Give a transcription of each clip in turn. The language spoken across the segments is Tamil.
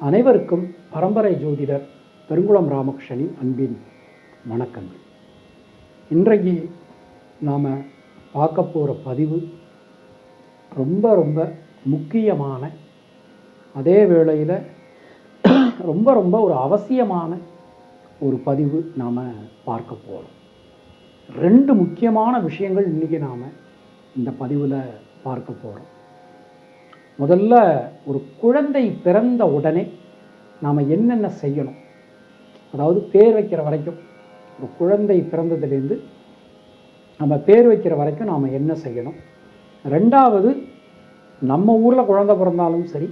அனைவருக்கும் பரம்பரை ஜோதிடர் பெருங்குளம் ராமகிருஷ்ணனின் அன்பின் வணக்கங்கள். இன்றைக்கு நாம் பார்க்க போகிற பதிவு ரொம்ப ரொம்ப முக்கியமான அதே வேளையில் ரொம்ப ரொம்ப ஒரு அவசியமான ஒரு பதிவு நாம் பார்க்க போகிறோம் ரெண்டு முக்கியமான விஷயங்கள் இன்றைக்கி நாம் இந்த பதிவில் பார்க்க போகிறோம் முதல்ல ஒரு குழந்தை பிறந்த உடனே நாம் என்னென்ன செய்யணும்? அதாவது பேர் வைக்கிற வரைக்கும் ஒரு குழந்தை பிறந்ததுலேருந்து நம்ம பேர் வைக்கிற வரைக்கும் நாம் என்ன செய்யணும்? ரெண்டாவது நம்ம ஊரில் குழந்தை பிறந்தாலும் சரி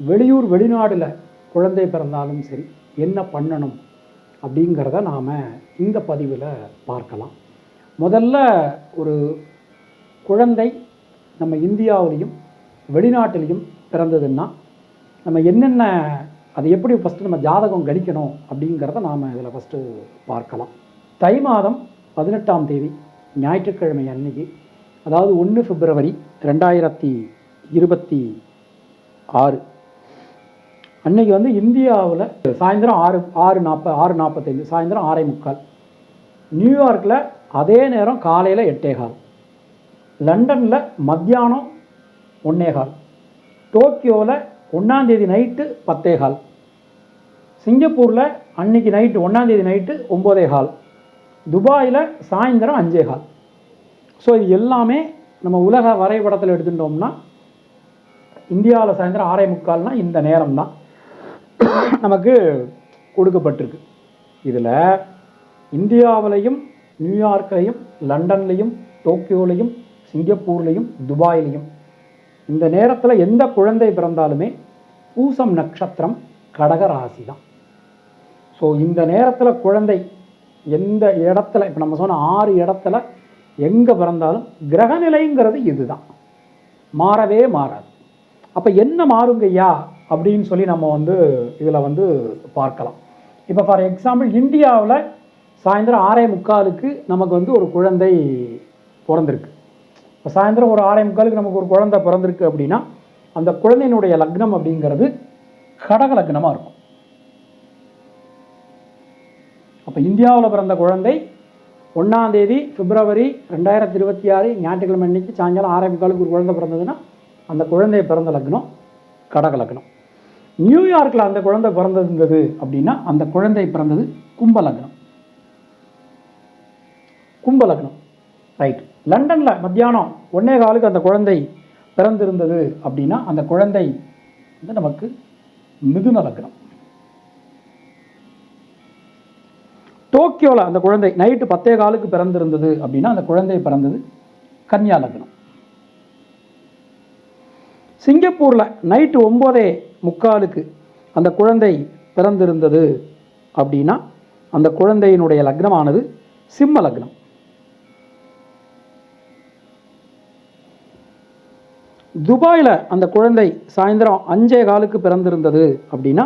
வெளியூர் வெளிநாடில் குழந்தை பிறந்தாலும் சரி என்ன பண்ணணும் அப்படிங்கிறத நாம் இந்த பதிவில் பார்க்கலாம். முதல்ல ஒரு குழந்தை நம்ம இந்தியாவிலையும் வெளிநாட்டிலையும் பிறந்ததுன்னா நம்ம என்னென்ன அதை எப்படி ஃபஸ்ட்டு நம்ம ஜாதகம் கணிக்கணும் அப்படிங்கிறத நாம் இதில் ஃபஸ்ட்டு பார்க்கலாம். தை மாதம் பதினெட்டாம் தேதி ஞாயிற்றுக்கிழமை அன்னைக்கு அதாவது ஒன்று பிப்ரவரி ரெண்டாயிரத்தி இருபத்தி ஆறு. அன்னைக்கு வந்து இந்தியாவில் சாயந்தரம் ஆறு ஆறு நாற்பது ஆறு நாற்பத்தைந்து சாயந்தரம் ஆறே முக்கால். நியூயார்க்கில் அதே நேரம் காலையில் எட்டேகால் லண்டனில் மத்தியானம் ஒன்னேகால் டோக்கியோவில் ஒன்றாந்தேதி நைட்டு பத்தேகால் சிங்கப்பூரில் அன்னைக்கு நைட்டு ஒன்றாந்தேதி நைட்டு ஒம்போதே கால். துபாயில் சாயந்தரம் அஞ்சே கால். ஸோ இது எல்லாமே நம்ம உலக வரைபடத்தில் எடுத்துட்டோம்னா இந்தியாவில் சாயந்தரம் ஆறே முக்கால்னால் இந்த நேரம் தான் நமக்கு கொடுக்கப்பட்டிருக்கு. இதில் இந்தியாவிலையும் நியூயார்க்லையும் லண்டன்லையும் டோக்கியோலையும் சிங்கப்பூர்லையும் துபாயிலையும் இந்த நேரத்தில் எந்த குழந்தை பிறந்தாலுமே பூசம் நட்சத்திரம் கடக ராசி தான் ஸோ இந்த நேரத்தில் குழந்தை எந்த இடத்துல இப்போ நம்ம சொன்ன ஆறு இடத்துல எங்கே பிறந்தாலும் கிரகநிலைங்கிறது இதுதான். மாறவே மாறாது. அப்போ என்ன மாறுங்கய்யா? அப்படின்னு சொல்லி நம்ம வந்து இதில் வந்து பார்க்கலாம். இப்போ ஃபார் எக்ஸாம்பிள் இந்தியாவில் சாயந்தரம் ஆறே முக்காலுக்கு நமக்கு வந்து ஒரு குழந்தை பிறந்திருக்கு. இப்போ சாயந்தரம் ஒரு ஆறே முக்காலுக்கு நமக்கு ஒரு குழந்தை பிறந்திருக்கு அப்படின்னா அந்த குழந்தையினுடைய லக்னம் அப்படிங்கிறது கடக லக்னமாக இருக்கும். அப்போ இந்தியாவில் பிறந்த குழந்தை ஒன்றாம் தேதி பிப்ரவரி ரெண்டாயிரத்தி இருபத்தி ஆறு ஞாயிற்றுக்கிழமை அன்னைக்கு சாயங்காலம் ஆறே முக்காலுக்கு ஒரு குழந்தை பிறந்ததுன்னா அந்த குழந்தை பிறந்த லக்னம் கடக லக்னம். நியூயார்க்கில் அந்த குழந்தை பிறந்திருந்தது அப்படின்னா அந்த குழந்தை பிறந்தது கும்ப லக்னம். கும்ப லக்னம். ரைட். லண்டனில் மத்தியானம் ஒன்னே காலுக்கு அந்த குழந்தை பிறந்திருந்தது அப்படின்னா அந்த குழந்தை வந்து நமக்கு மிதுன லக்னம். டோக்கியோவில் அந்த குழந்தை நைட்டு பத்தே காலுக்கு பிறந்திருந்தது அப்படின்னா அந்த குழந்தை பிறந்தது கன்னியா லக்னம். சிங்கப்பூரில் நைட்டு ஒம்போதே முக்காலுக்கு அந்த குழந்தை பிறந்திருந்தது அப்படின்னா அந்த குழந்தையினுடைய லக்னமானது சிம்ம லக்னம். துபாயில் அந்த குழந்தை சாயந்தரம் அஞ்சே காலுக்கு பிறந்திருந்தது அப்படின்னா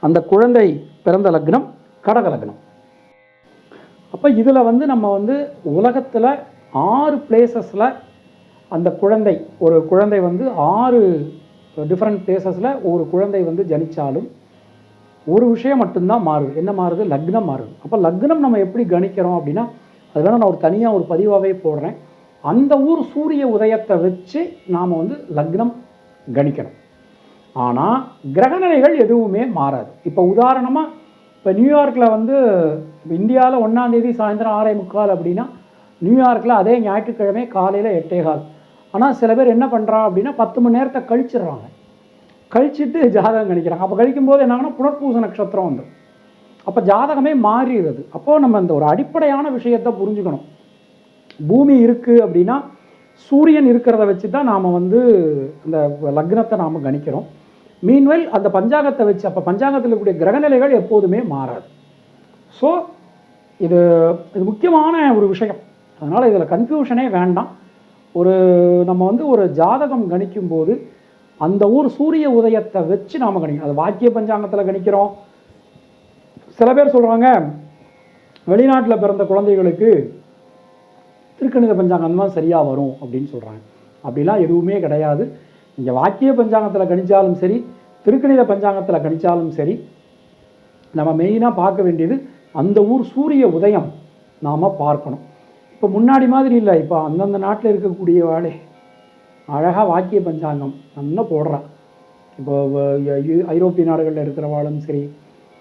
அந்த குழந்தை பிறந்த லக்னம் கடக லக்னம். அப்போ இதில் வந்து நம்ம வந்து உலகத்தில் ஆறு பிளேசஸில் அந்த குழந்தை ஒரு குழந்தை வந்து ஆறு டிஃப்ரெண்ட் பிளேசஸில் ஒரு குழந்தை வந்து ஜனித்தாலும் ஒரு விஷயம் மட்டும்தான் மாறுது. என்ன மாறுது? லக்னம் மாறுது. அப்போ லக்னம் நம்ம எப்படி கணிக்கிறோம் அப்படின்னா அது வேணால் நான் ஒரு தனியாக ஒரு பதிவாகவே போடுறேன். அந்த ஊர் சூரிய உதயத்தை வச்சு நாம் வந்து லக்னம் கணிக்கணும். ஆனால் கிரகநிலைகள் எதுவுமே மாறாது. இப்போ உதாரணமாக இப்போ நியூயார்க்கில் வந்து இந்தியாவில் ஒன்றாந்தேதி சாயந்தரம் ஆறே முக்கால் அப்படின்னா நியூயார்க்கில் அதே ஞாயிற்றுக்கிழமை காலையில் எட்டே கால். ஆனால் சில பேர் என்ன பண்ணுறா அப்படின்னா பத்து மணி நேரத்தை கழிச்சிடுறாங்க. கழிச்சிட்டு ஜாதகம் கணிக்கிறாங்க. அப்போ கழிக்கும்போது என்னாகனா புனர்பூச நட்சத்திரம் வந்துடும் அப்போ ஜாதகமே மாறிடுது. அப்போது நம்ம இந்த ஒரு அடிப்படையான விஷயத்தை புரிஞ்சுக்கணும். பூமி இருக்குது அப்படின்னா சூரியன் இருக்கிறத வச்சு தான் நாம் வந்து இந்த லக்னத்தை நாம் கணிக்கிறோம். மீன்வெல் அந்த பஞ்சாங்கத்தை வச்சு அப்போ பஞ்சாங்கத்தில் இருக்கக்கூடிய கிரகநிலைகள் எப்போதுமே மாறாது. ஸோ இது இது முக்கியமான ஒரு விஷயம். அதனால் இதில் கன்ஃபியூஷனே வேண்டாம். ஒரு நம்ம வந்து ஒரு ஜாதகம் கணிக்கும் போது அந்த ஊர் சூரிய உதயத்தை வச்சு நாம் கணிக்கணும் அது வாக்கிய பஞ்சாங்கத்தில் கணிக்கிறோம். சில பேர் சொல்கிறாங்க வெளிநாட்டில் பிறந்த குழந்தைகளுக்கு திருக்கணித பஞ்சாங்கம். தான் சரியாக வரும் அப்படின்னு சொல்கிறாங்க அப்படிலாம் எதுவுமே கிடையாது. இங்கே வாக்கிய பஞ்சாங்கத்தில் கணிச்சாலும் சரி திருக்கணித பஞ்சாங்கத்தில் கணித்தாலும் சரி நம்ம மெயினாக பார்க்க வேண்டியது அந்த ஊர் சூரிய உதயம் நாம் பார்க்கணும். இப்போ முன்னாடி மாதிரி இல்லை. இப்போ அந்தந்த நாட்டில் இருக்கக்கூடிய வாழை அழகாக வாக்கிய பஞ்சாங்கம் நல்லா போடுறான் இப்போ ஐரோப்பிய நாடுகளில் இருக்கிறவாளும் சரி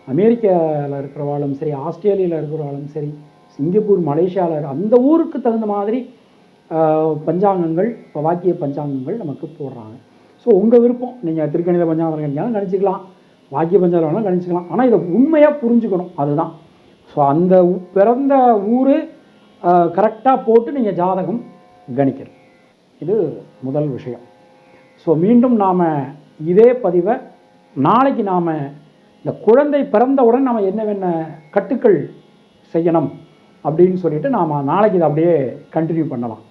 அமெரிக்காவில் இருக்கிறவாளும் சரி ஆஸ்திரேலியாவில் இருக்கிறவாளும் சரி சிங்கப்பூர் மலேசியாவில் அந்த ஊருக்கு தகுந்த மாதிரி பஞ்சாங்கங்கள் இப்போ வாக்கிய பஞ்சாங்கங்கள் நமக்கு போடுறாங்க. ஸோ உங்கள் விருப்பம். நீங்கள் திருக்கணித பஞ்சாங்கம் கணிச்சாலும் கணிச்சிக்கலாம் வாக்கிய பஞ்சாங்கம் வேணாலும் கணிச்சிக்கலாம் ஆனால் இதை உண்மையாக புரிஞ்சுக்கணும். அதுதான். ஸோ அந்த பிறந்த ஊர் கரெக்டாக போட்டு நீங்கள் ஜாதகம் கணிக்கணும். இது முதல் விஷயம். ஸோ மீண்டும் நாம் இதே பதிவை நாளைக்கு நாம் இந்த குழந்தை பிறந்தவுடன் நாம் என்னவென்ன கட்டுக்கள் செய்யணும்? அப்படின்னு சொல்லிட்டு நாம் நாளைக்கு இதை அப்படியே கண்டினியூ பண்ணலாம்.